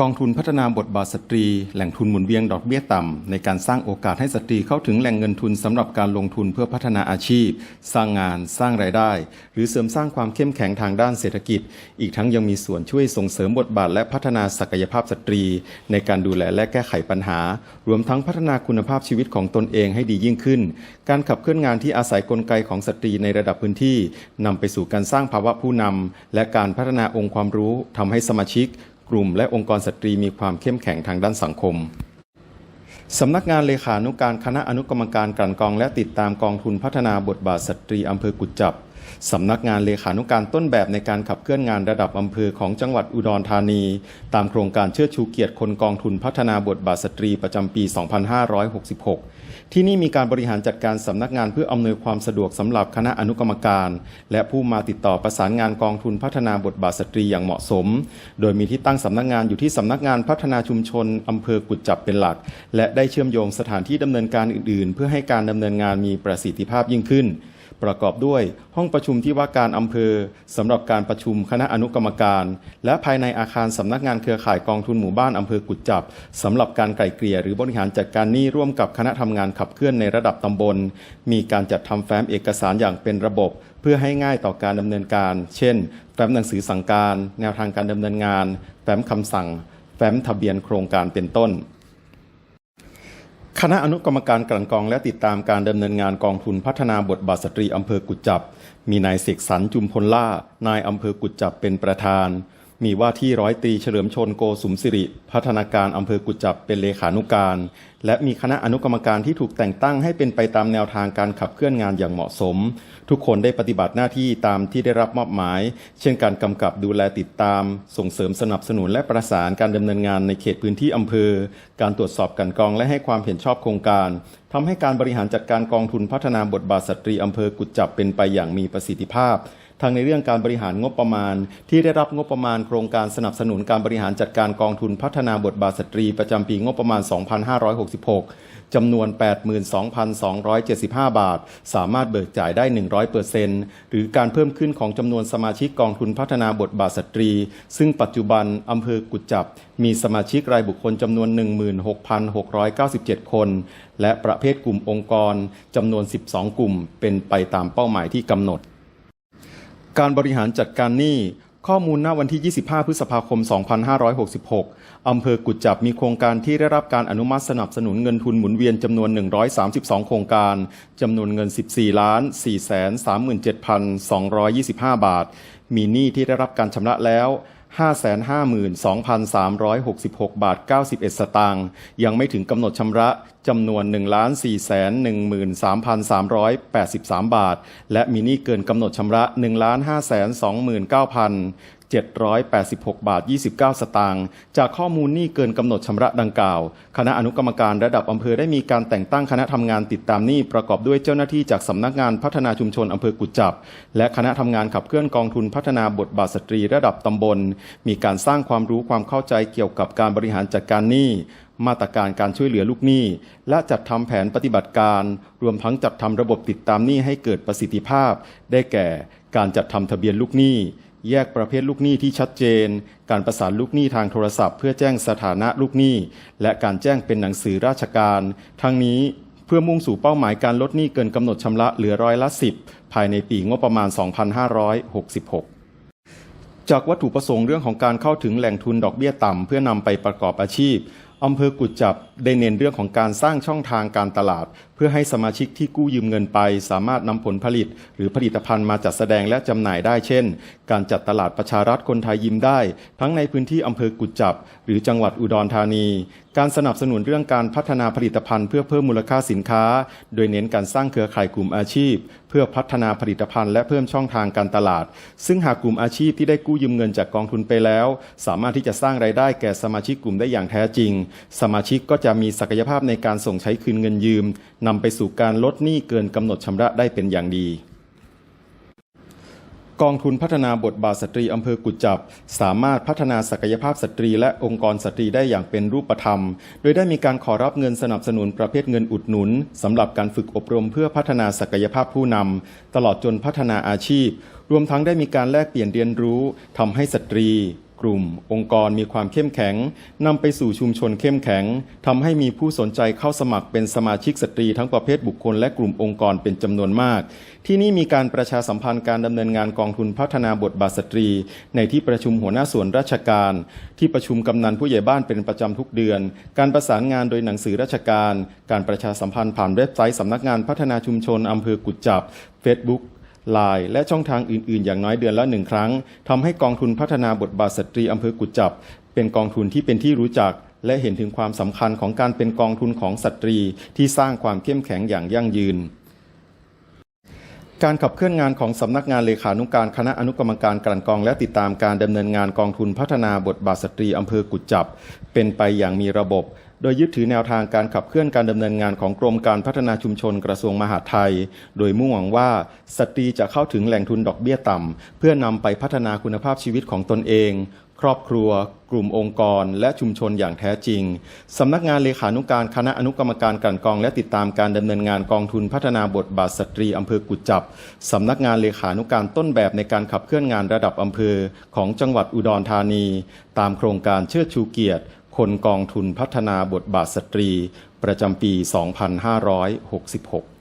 กองทุนพัฒนาบทบาทสตรี แหล่งทุนหมุนเวียนดอกเบี้ยต่ำ ในการสร้างโอกาสให้สตรีเข้าถึงแหล่งเงินทุนสำหรับการลงทุนเพื่อพัฒนาอาชีพ สร้างงาน สร้างรายได้ หรือเสริมสร้างความเข้มแข็งทางด้านเศรษฐกิจ อีกทั้งยังมีส่วนช่วยส่งเสริมบทบาทและพัฒนาศักยภาพสตรี ในการดูแลและแก้ไขปัญหา รวมทั้งพัฒนาคุณภาพชีวิตของตนเองให้ดียิ่งขึ้น การขับเคลื่อนงานที่อาศัยกลไกของสตรีในระดับพื้นที่นำไปสู่การสร้างภาวะผู้นำและการพัฒนาองค์ความรู้ทำให้สมาชิก กลุ่มและองค์กรสตรีมีความเข้มแข็งทางด้านสังคมสำนักงานเลขานุการคณะอนุกรรมการกลั่นกรองและติดตามกองทุนพัฒนาบทบาทสตรีอำเภอกุจจับ สำนักงานเลขานุการต้นแบบในการขับเคลื่อนงานระดับอำเภอของจังหวัดอุดรธานี ตามโครงการเชิดชูเกียรติคนกองทุนพัฒนาบทบาทสตรีประจำปี 2566 ที่นี่มีการบริหารจัดการสำนักงานเพื่ออำนวยความสะดวกสำหรับคณะอนุกรรมการ และผู้มาติดต่อประสานงานกองทุนพัฒนาบทบาทสตรีอย่างเหมาะสม โดยมีที่ตั้งสำนักงานอยู่ที่สำนักงานพัฒนาชุมชนอำเภอกุจจับเป็นหลัก และได้เชื่อมโยงสถานที่ดำเนินการอื่น ๆ เพื่อให้การดำเนินงานมีประสิทธิภาพยิ่งขึ้น ประกอบด้วยห้องประชุมที่ว่าการอำเภอสำหรับการประชุมคณะอนุกรรมการ และภายในอาคารสำนักงานเครือข่ายกองทุนหมู่บ้านอำเภอกุจจับสำหรับการไกล่เกลี่ยหรือบริหารจัดการหนี้ร่วมกับคณะทำงานขับเคลื่อนในระดับตำบล มีการจัดทำแฟ้มเอกสารอย่างเป็นระบบ เพื่อให้ง่ายต่อการดำเนินการ เช่น แฟ้มหนังสือสั่งการ แนวทางการดำเนินงาน แฟ้มคำสั่ง แฟ้มทะเบียนโครงการเป็นต้น คณะอนุกรรมการกลั่นกรองและติดตามการดำเนินงานกองทุนพัฒนาบทบาทสตรีอำเภอกุจจับ มีนายเสกสรรจุมพลล่านายอำเภอกุจจับเป็นประธาน มีว่าที่ร้อยตรีเฉลิมชนโกสุมสิริ พัฒนาการอำเภอกุจจับเป็นเลขานุการ และมีคณะอนุกรรมการที่ถูกแต่งตั้งให้เป็นไปตามแนวทางการขับเคลื่อนงานอย่างเหมาะสม ทุกคนได้ปฏิบัติหน้าที่ตามที่ได้รับมอบหมาย เช่นการกำกับดูแลติดตาม ส่งเสริมสนับสนุนและประสานการดำเนินงานในเขตพื้นที่อำเภอ การตรวจสอบกันกองและให้ความเห็นชอบโครงการทำให้การบริหารจัดการกองทุนพัฒนาบทบาทสตรีอำเภอกุจจับเป็นไปอย่างมีประสิทธิภาพทั้งในเรื่องการบริหารงบประมาณ ที่ได้รับงบประมาณโครงการสนับสนุนการบริหารจัดการกองทุนพัฒนาบทบาทสตรีประจำปีงบประมาณ 2566จำนวน 82,275 บาท สามารถเบิกจ่ายได้ 100%หรือการเพิ่มขึ้นของจำนวนสมาชิกกองทุนพัฒนาบทบาทสตรี ซึ่งปัจจุบันอำเภอกุจจับ มีสมาชิกรายบุคคลจำนวน 16,697 คน และประเภทกลุ่มองค์กรจำนวน 12 กลุ่ม เป็นไปตามเป้าหมายที่กำหนด การบริหารจัดการหนี้ข้อมูลณวันที่ 25 พฤษภาคม 2566 อำเภอกุจจับมีโครงการที่ได้รับการอนุมัติสนับสนุนเงินทุนหมุนเวียนจำนวน 132 โครงการ จำนวนเงิน 14 ล้าน 4 37,225 บาท มีหนี้ที่ได้รับการชำระแล้ว 552,366 บาท 91 สตางค์ ยังไม่ถึงกำหนดชำระ จำนวน 1,413,383 บาท และมีหนี้เกินกำหนดชำระ 1 5 2 9 786 บาท 29 สตางค์จากข้อมูลหนี้เกินกำหนดชำระดังกล่าว คณะอนุกรรมการระดับอำเภอได้มีการแต่งตั้งคณะทำงานติดตามหนี้ประกอบด้วยเจ้าหน้าที่จากสำนักงานพัฒนาชุมชนอำเภอกุจจับ และคณะทำงานขับเคลื่อนกองทุนพัฒนาบทบาทสตรีระดับตำบล มีการสร้างความรู้ความเข้าใจเกี่ยวกับการบริหารจัดการหนี้มาตรการการช่วยเหลือลูกหนี้ และจัดทำแผนปฏิบัติการ รวมทั้งจัดทำระบบติดตามหนี้ให้เกิดประสิทธิภาพ ได้แก่การจัดทำทะเบียนลูกหนี้ แยกประเภทลูกหนี้ที่ชัดเจน การประสานลูกหนี้ทางโทรศัพท์ เพื่อแจ้งสถานะลูกหนี้ และการแจ้งเป็นหนังสือราชการ ทั้งนี้เพื่อมุ่งสู่เป้าหมายการลดหนี้เกินกำหนดชำระเหลือร้อยละ 10 ภายในปีงบประมาณ 2566จากวัตถุประสงค์เรื่องของการเข้าถึงแหล่งทุนดอกเบี้ยต่ำเพื่อนำไปประกอบอาชีพ อำเภอกุจจับได้เน้นเรื่องของการสร้างช่องทางการตลาดเพื่อให้สมาชิกที่กู้ยืมเงินไป สามารถนำผลผลิต หรือผลิตภัณฑ์มาจัดแสดงและจำหน่ายได้เช่น การจัดตลาดประชารัฐคนไทยยิ้มได้ ทั้งในพื้นที่อำเภอกุจจับ หรือจังหวัดอุดรธานี การสนับสนุนเรื่องการพัฒนาผลิตภัณฑ์เพื่อเพิ่มมูลค่าสินค้า โดยเน้นการสร้างเครือข่ายกลุ่มอาชีพ เพื่อพัฒนาผลิตภัณฑ์และเพิ่มช่องทางการตลาด ซึ่งหากกลุ่มอาชีพที่ได้กู้ยืมเงินจากกองทุนไปแล้ว สามารถที่จะสร้างรายได้แก่สมาชิกกลุ่มได้อย่างแท้จริง สมาชิกก็จะมีศักยภาพในการส่งใช้คืนเงินยืมนำไปสู่การลดหนี้เกินกำหนดชำระได้เป็นอย่างดี กองทุนพัฒนาบทบาทสตรีอำเภอกุจจับ สามารถพัฒนาศักยภาพสตรี และองค์กรสตรีได้อย่างเป็นรูปธรรม โดยได้มีการขอรับเงินสนับสนุนประเภทเงินอุดหนุนสำหรับการฝึกอบรมเพื่อพัฒนาศักยภาพผู้นำตลอดจนพัฒนาอาชีพ รวมทั้งได้มีการแลกเปลี่ยนเรียนรู้ทำให้สตรี กลุ่ม องค์กรมีความเข้มแข็งนำไปสู่ชุมชนเข้มแข็งทำให้มีผู้สนใจเข้าสมัครเป็นสมาชิกสตรีทั้งประเภทบุคคลและกลุ่มองค์กรเป็นจำนวนมาก ที่นี่มีการประชาสัมพันธ์การดำเนินงานกองทุนพัฒนาบทบาทสตรี ในที่ประชุมหัวหน้าส่วนราชการ ที่ประชุมกำนันผู้ใหญ่บ้านเป็นประจำทุกเดือน การประสานงานโดยหนังสือราชการ การประชาสัมพันธ์ผ่านเว็บไซต์สำนักงานพัฒนาชุมชนอำเภอกุจจับ Facebook ไลน์และช่องทางอื่น ๆ อย่างน้อยเดือนละหนึ่งครั้งทำให้กองทุนพัฒนาบทบาทสตรีอำเภอกุจจับ เป็นกองทุนที่เป็นที่รู้จัก และเห็นถึงความสำคัญของการเป็นกองทุนของสตรีที่สร้างความเข้มแข็งอย่างยั่งยืนการขับเคลื่อนงานของสำนักงานเลขานุการคณะอนุกรรมการกลั่นกองและติดตามการดำเนินงานกองทุนพัฒนาบทบาทสตรีอำเภอกุจจับ เป็นไปอย่างมีระบบ โดยยึดถือแนวทางการขับเคลื่อนการดำเนินงานของกรมการพัฒนาชุมชนกระทรวงมหาดไทย โดยมุ่งหวังว่าสตรีจะเข้าถึงแหล่งทุนดอกเบี้ยต่ำเพื่อนำไปพัฒนาคุณภาพชีวิตของตนเอง ครอบครัว กลุ่มองค์กร และชุมชนอย่างแท้จริงสำนักงานเลขานุการคณะอนุกรรมการกันกอง และติดตามการดำเนินงานกองทุนพัฒนาบทบาทสตรีอำเภอกุจจับสำนักงานเลขานุการต้นแบบในการขับเคลื่อนงานระดับอำเภอของจังหวัดอุดรธานี ตามโครงการเชิดชูเกียรติ คนกองทุนพัฒนาบทบาทสตรี ประจำปี 2566